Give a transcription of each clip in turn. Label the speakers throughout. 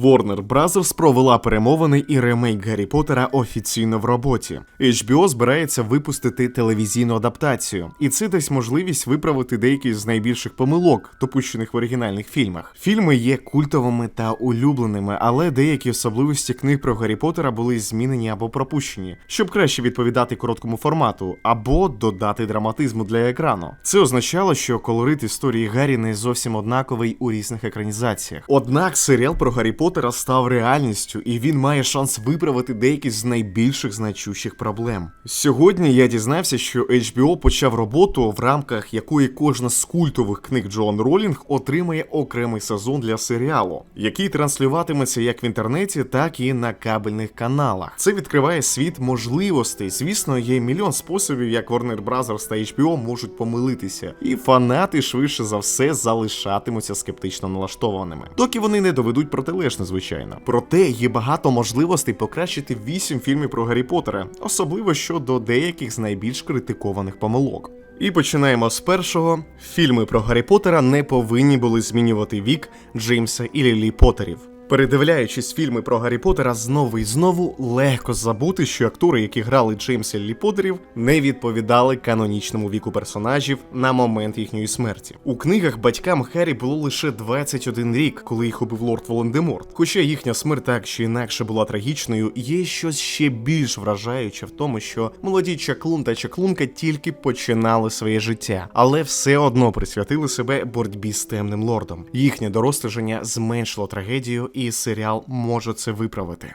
Speaker 1: Warner Bros. провела перемовини і ремейк Гаррі Поттера офіційно в роботі. HBO збирається випустити телевізійну адаптацію, і це дасть можливість виправити деякі з найбільших помилок, допущених в оригінальних фільмах. Фільми є культовими та улюбленими, але деякі особливості книг про Гаррі Поттера були змінені або пропущені, щоб краще відповідати короткому формату, або додати драматизму для екрану. Це означало, що колорит історії Гаррі не зовсім однаковий у різних екранізаціях. Однак серіал про Гаррі Поттера став реальністю, і він має шанс виправити деякі з найбільших значущих проблем. Сьогодні я дізнався, що HBO почав роботу, в рамках якої кожна з культових книг Джоан Ролінг отримає окремий сезон для серіалу, який транслюватиметься як в інтернеті, так і на кабельних каналах. Це відкриває світ можливостей. Звісно, є мільйон способів, як Warner Bros. та HBO можуть помилитися, і фанати швидше за все залишатимуться скептично налаштованими, доки вони не доведуть протилежне, незвичайна. Проте є багато можливостей покращити вісім фільмів про Гаррі Поттера, особливо щодо деяких з найбільш критикованих помилок. І починаємо з першого. Фільми про Гаррі Поттера не повинні були змінювати вік Джеймса і Лілі Поттерів. Передивляючись фільми про Гаррі Поттера знову і знову легко забути, що актори, які грали Джеймса Лі Поттерів, не відповідали канонічному віку персонажів на момент їхньої смерті. У книгах батькам Харрі було лише 21 рік, коли їх убив лорд Волан-де-Морт. Хоча їхня смерть так чи інакше була трагічною, є щось ще більш вражаюче в тому, що молоді чаклун та чаклунка тільки починали своє життя, але все одно присвятили себе боротьбі з темним лордом. Їхнє дорослеження зменшило трагедію, і серіал може це виправити.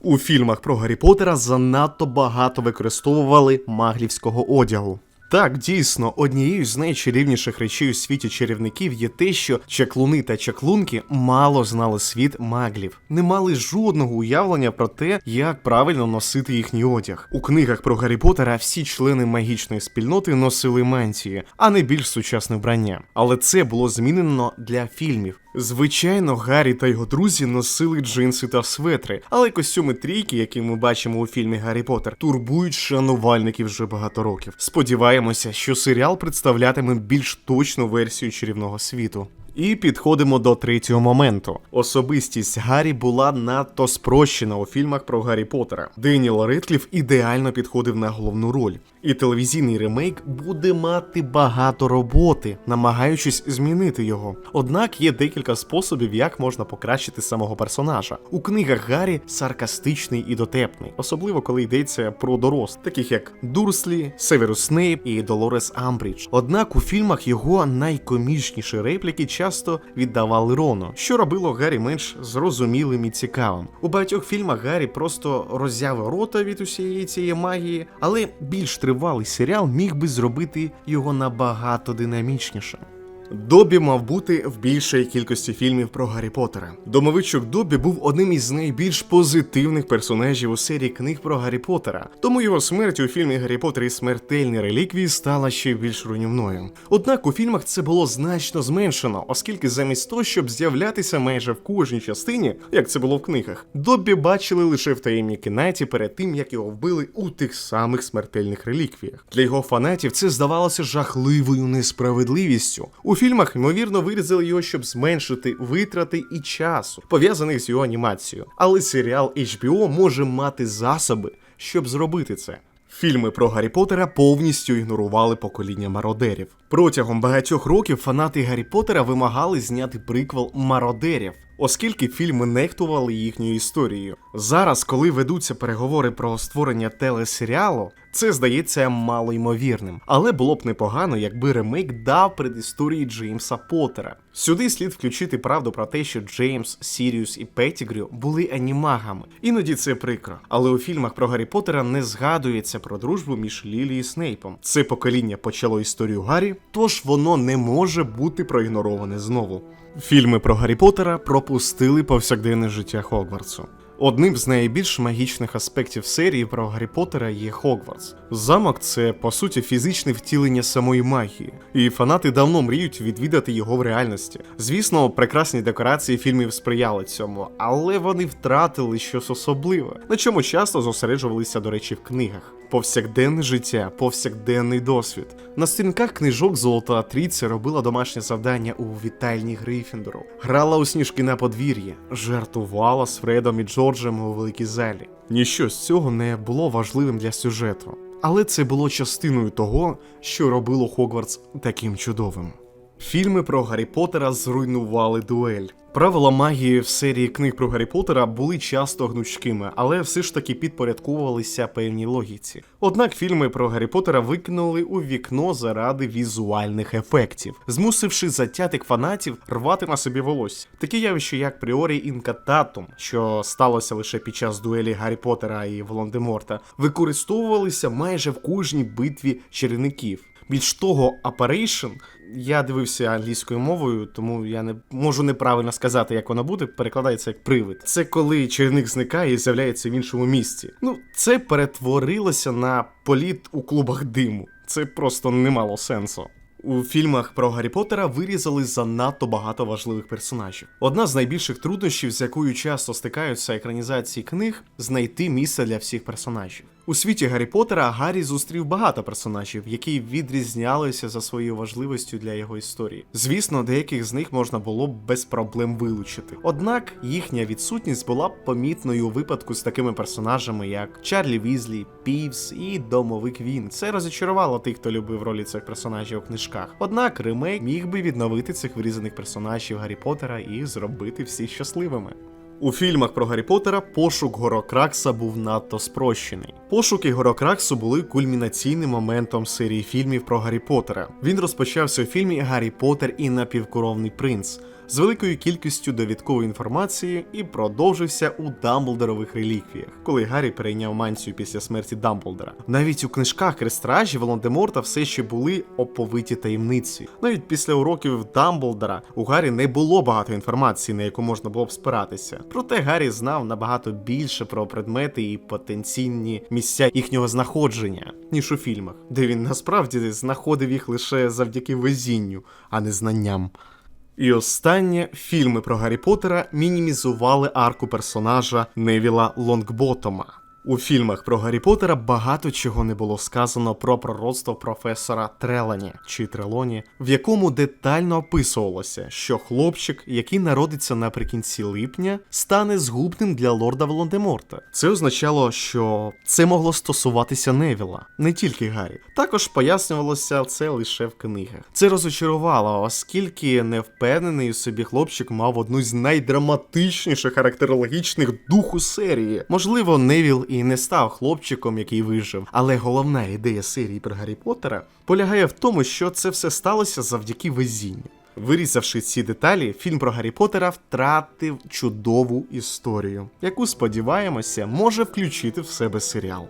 Speaker 1: У фільмах про Гаррі Поттера занадто багато використовували маглівського одягу. Так, дійсно, однією з найчарівніших речей у світі чарівників є те, що чаклуни та чаклунки мало знали світ маглів, не мали жодного уявлення про те, як правильно носити їхній одяг. У книгах про Гаррі Поттера всі члени магічної спільноти носили мантії, а не більш сучасне вбрання. Але це було змінено для фільмів. Звичайно, Гаррі та його друзі носили джинси та светри, але костюми трійки, які ми бачимо у фільмі Гаррі Поттер, турбують шанувальників вже багато років. Сподіваємося, що серіал представлятиме більш точну версію чарівного світу. І підходимо до третього моменту. Особистість Гаррі була надто спрощена у фільмах про Гаррі Поттера. Деніел Редкліф ідеально підходив на головну роль. І телевізійний ремейк буде мати багато роботи, намагаючись змінити його. Однак є декілька способів, як можна покращити самого персонажа. У книгах Гаррі саркастичний і дотепний, особливо коли йдеться про дорослих, таких як Дурслі, Северус Снейп і Долорес Амбридж. Однак у фільмах його найкомічніші репліки часто віддавали Рону, що робило Гаррі менш зрозумілим і цікавим. У багатьох фільмах Гаррі просто роззявив рота від усієї цієї магії, але більш тривалий серіал міг би зробити його набагато динамічнішим. Добі мав бути в більшій кількості фільмів про Гаррі Поттера. Домовичок Добі був одним із найбільш позитивних персонажів у серії книг про Гаррі Поттера, тому його смерть у фільмі Гаррі Поттер і смертельні реліквії стала ще більш руйнівною. Однак у фільмах це було значно зменшено, оскільки замість того, щоб з'являтися майже в кожній частині, як це було в книгах, Добі бачили лише в таємній кімнаті перед тим, як його вбили у тих самих смертельних реліквіях. Для його фанатів це здавалося жахливою несправедливістю. У фільмах, ймовірно, вирізали його, щоб зменшити витрати і часу, пов'язаних з його анімацією. Але серіал HBO може мати засоби, щоб зробити це. Фільми про Гаррі Поттера повністю ігнорували покоління мародерів. Протягом багатьох років фанати Гаррі Поттера вимагали зняти приквел мародерів, оскільки фільми нехтували їхньою історією. Зараз, коли ведуться переговори про створення телесеріалу, це здається мало ймовірним, але було б непогано, якби ремейк дав предісторії Джеймса Поттера. Сюди слід включити правду про те, що Джеймс, Сіріус і Петтігрю були анімагами. Іноді це прикро. Але у фільмах про Гаррі Поттера не згадується про дружбу між Лілі і Снейпом. Це покоління почало історію Гаррі, тож воно не може бути проігнороване знову. Фільми про Гаррі Поттера пропустили повсякденне життя Хогвартсу. Одним з найбільш магічних аспектів серії про Гаррі Поттера є Хогвартс. Замок це по суті фізичне втілення самої магії, і фанати давно мріють відвідати його в реальності. Звісно, прекрасні декорації фільмів сприяли цьому, але вони втратили щось особливе, на чому часто зосереджувалися, до речі, в книгах. Повсякденне життя, повсякденний досвід. На сторінках книжок Золота Трійця робила домашнє завдання у вітальні Грифіндору, грала у сніжки на подвір'ї, жартувала з Фредом і Джорджем у великій залі. Ніщо з цього не було важливим для сюжету, але це було частиною того, що робило Хогвартс таким чудовим. Фільми про Гаррі Поттера зруйнували дуель. Правила магії в серії книг про Гаррі Поттера були часто гнучкими, але все ж таки підпорядковувалися певній логіці. Однак фільми про Гаррі Поттера викинули у вікно заради візуальних ефектів, змусивши затятих фанатів рвати на собі волосся. Такі явища, як Пріорі Інкататум, що сталося лише під час дуелі Гаррі Поттера і Волан-де-Морта, використовувалися майже в кожній битві чарівників. Більш того, Apparition, я дивився англійською мовою, тому я не можу неправильно сказати, як воно буде. Перекладається як привид. Це коли чарівник зникає і з'являється в іншому місці. Ну, це перетворилося на політ у клубах диму. Це просто не мало сенсу. У фільмах про Гаррі Поттера вирізали занадто багато важливих персонажів. Одна з найбільших труднощів, з якою часто стикаються екранізації книг, знайти місце для всіх персонажів. У світі Гаррі Поттера Гаррі зустрів багато персонажів, які відрізнялися за своєю важливістю для його історії. Звісно, деяких з них можна було б без проблем вилучити. Однак їхня відсутність була б помітною у випадку з такими персонажами, як Чарлі Візлі, Півс і Домовик Він. Це розчарувало тих, хто любив ролі цих персонажів у книжках. Однак ремейк міг би відновити цих вирізаних персонажів Гаррі Поттера і зробити всіх щасливими. У фільмах про Гаррі Поттера пошук Горокракса був надто спрощений. Пошуки Горокраксу були кульмінаційним моментом серії фільмів про Гаррі Поттера. Він розпочався у фільмі Гаррі Поттер і напівкоровний принц з великою кількістю довідкової інформації і продовжився у Дамблдорових реліквіях, коли Гаррі перейняв мантію після смерті Дамблдора. Навіть у книжках Крестражі Волан-де-Морта все ще були оповиті таємниці. Навіть після уроків Дамблдора у Гаррі не було багато інформації, на яку можна було б спиратися. Проте Гаррі знав набагато більше про предмети і потенційні місця їхнього знаходження, ніж у фільмах, де він насправді знаходив їх лише завдяки везінню, а не знанням. І останнє фільми про Гаррі Поттера мінімізували арку персонажа Невіла Лонгботома. У фільмах про Гаррі Поттера багато чого не було сказано про пророцтво професора Трелані чи Трелоні, в якому детально описувалося, що хлопчик, який народиться наприкінці липня, стане згубним для лорда Волан-де-Морта. Це означало, що це могло стосуватися Невіла, не тільки Гаррі. Також пояснювалося це лише в книгах. Це розочарувало, оскільки невпевнений у собі хлопчик мав одну з найдраматичніших характерологічних духу серії. Можливо, Невіл і не став хлопчиком, який вижив. Але головна ідея серії про Гаррі Поттера полягає в тому, що це все сталося завдяки везінню. Вирізавши ці деталі, фільм про Гаррі Поттера втратив чудову історію, яку сподіваємося, може включити в себе серіал.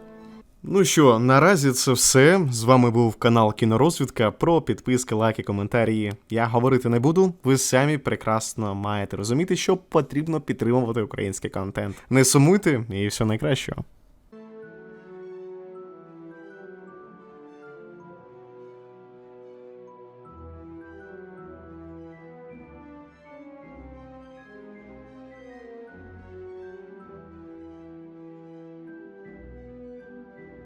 Speaker 1: Ну що, наразі це все. З вами був канал Кінорозвідка. Про підписки, лайки, коментарі. Я говорити не буду. Ви самі прекрасно маєте розуміти, що потрібно підтримувати український контент. Не сумуйте і всього найкращого.